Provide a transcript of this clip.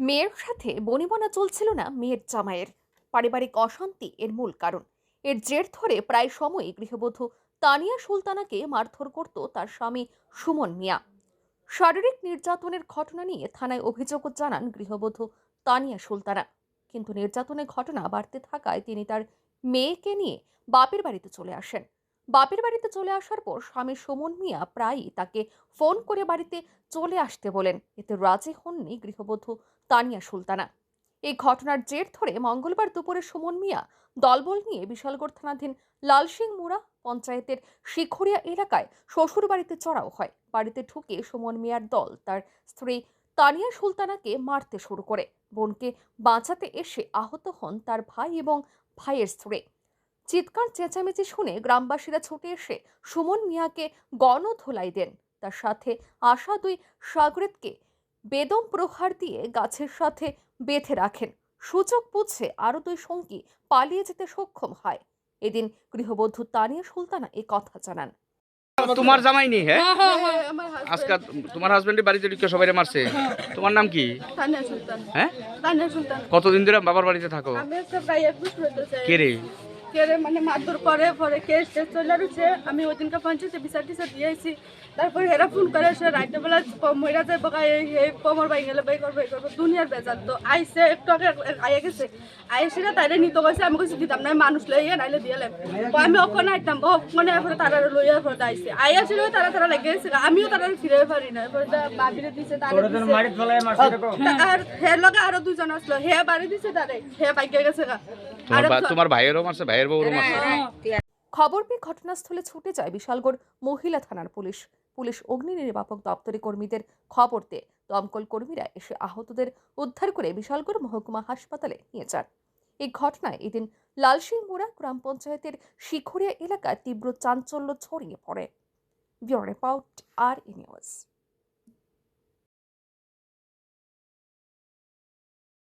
মেয়ের সাথে বনিবনা চলছিল না মেয়ের জামাইয়ের। পারিবারিক অশান্তি এর মূল কারণ। এর জের ধরে প্রায় সময়ই গৃহবধূ তানিয়া সুলতানাকে মারধর করত তার স্বামী সুমন মিয়া। শারীরিক নির্যাতনের ঘটনা নিয়ে থানায় অভিযোগ জানান গৃহবধূ তানিয়া সুলতানা। কিন্তু নির্যাতনের ঘটনা বাড়তে থাকায় তিনি তার মেয়েকে নিয়ে বাপের বাড়িতে চলে আসেন। বাপের বাড়িতে চলে আসার পর স্বামী সুমন মিয়া প্রায়ই তাকে ফোন করে বাড়িতে চলে আসতে বলেন। এতে রাজি হননি গৃহবধূ তানিয়া সুলতানা। এই ঘটনার জের ধরে মঙ্গলবার দুপুরে সুমন মিয়া দলবল নিয়ে বিশালগড় থানাধীন লালসিং মুড়া পঞ্চায়েতের শিখরিয়া এলাকায় শ্বশুর বাড়িতে চড়াও হয়। বাড়িতে ঢুকে সুমন মিয়ার দল তার স্ত্রী তানিয়া সুলতানাকে মারতে শুরু করে। বোনকে বাঁচাতে এসে আহত হন তার ভাই এবং ভাইয়ের স্ত্রী। চিৎকার চেঁচামেচি শুনে গ্রামবাসীরা ছুটে এসে সুমন মিয়াকে গণধোলাই দেন। তার সাথে আশা দুই সাগরেদকে বেদম প্রহার দিয়ে গাছের সাথে বেঁধে রাখেন। সূচক বুঝে আরও দুই সঙ্গী পালিয়ে যেতে সক্ষম হয়। এদিন গৃহবধূ তানিয়া সুলতানা এ কথা জানান। তোমার জামাই নেই হ্যাঁ? আজকে তোমার হাজবেন্ডের বাড়িতে ঢুকে সবাই মারছে। তোমার নাম কি? তানিয়া সুলতান। হ্যাঁ? তানিয়া সুলতান। কতদিন ধরে বাবার বাড়িতে থাকো? কে রে? কেড়ে মানে মারধর করে পরে কেস টেস চলে রয়েছে আমি ওই দিনকে পঞ্চায়েতে বিচার টিচার দিয়েছি তারপর হেরা ফোন করে সে রাইতে বেলা মহিলা যায় বকা এই কোমর বাই গেলে বাই করব এই করব দুনিয়ার বেজার তো। আইসে একটু আগে আইয়া গেছে। আইসে না তাইলে নিতে গেছে আমি কিছু দিতাম না মানুষ লইয়া নাইলে দিয়ালাম আমি ওখানে আইতাম ও মানে এরপরে তারা লইয়া পরে আইসে আইয়া ছিল তারা তারা লেগে গেছে আমিও তারা ফিরে পারি না। এরপরে বাবিরে দিছে আর হে লগে আরও দুজন আসলো হে বাড়ি দিছে তারে হে বাইকে গেছে গা। তোমার আর বা- তোমার ভাইয়েরও মারছে ভাইয়ের বউরও মারছে খবর পেয়ে ঘটনাস্থলে ছুটে যায় বিশালগড় মহিলা থানার পুলিশ। পুলিশ অগ্নি নির্বাপক দপ্তরে কর্মীদের খবর দিয়ে। দমকল কর্মীরা এসে আহতদের উদ্ধার করে বিশালগড় মহকুমা হাসপাতালে নিয়ে যান। এই ঘটনায় এদিন লালসিংমুড়া গ্রাম পঞ্চায়েতের শিখরিয়া এলাকায় তীব্র চাঞ্চল্য ছড়িয়ে পড়ে। Bureau report, R E news.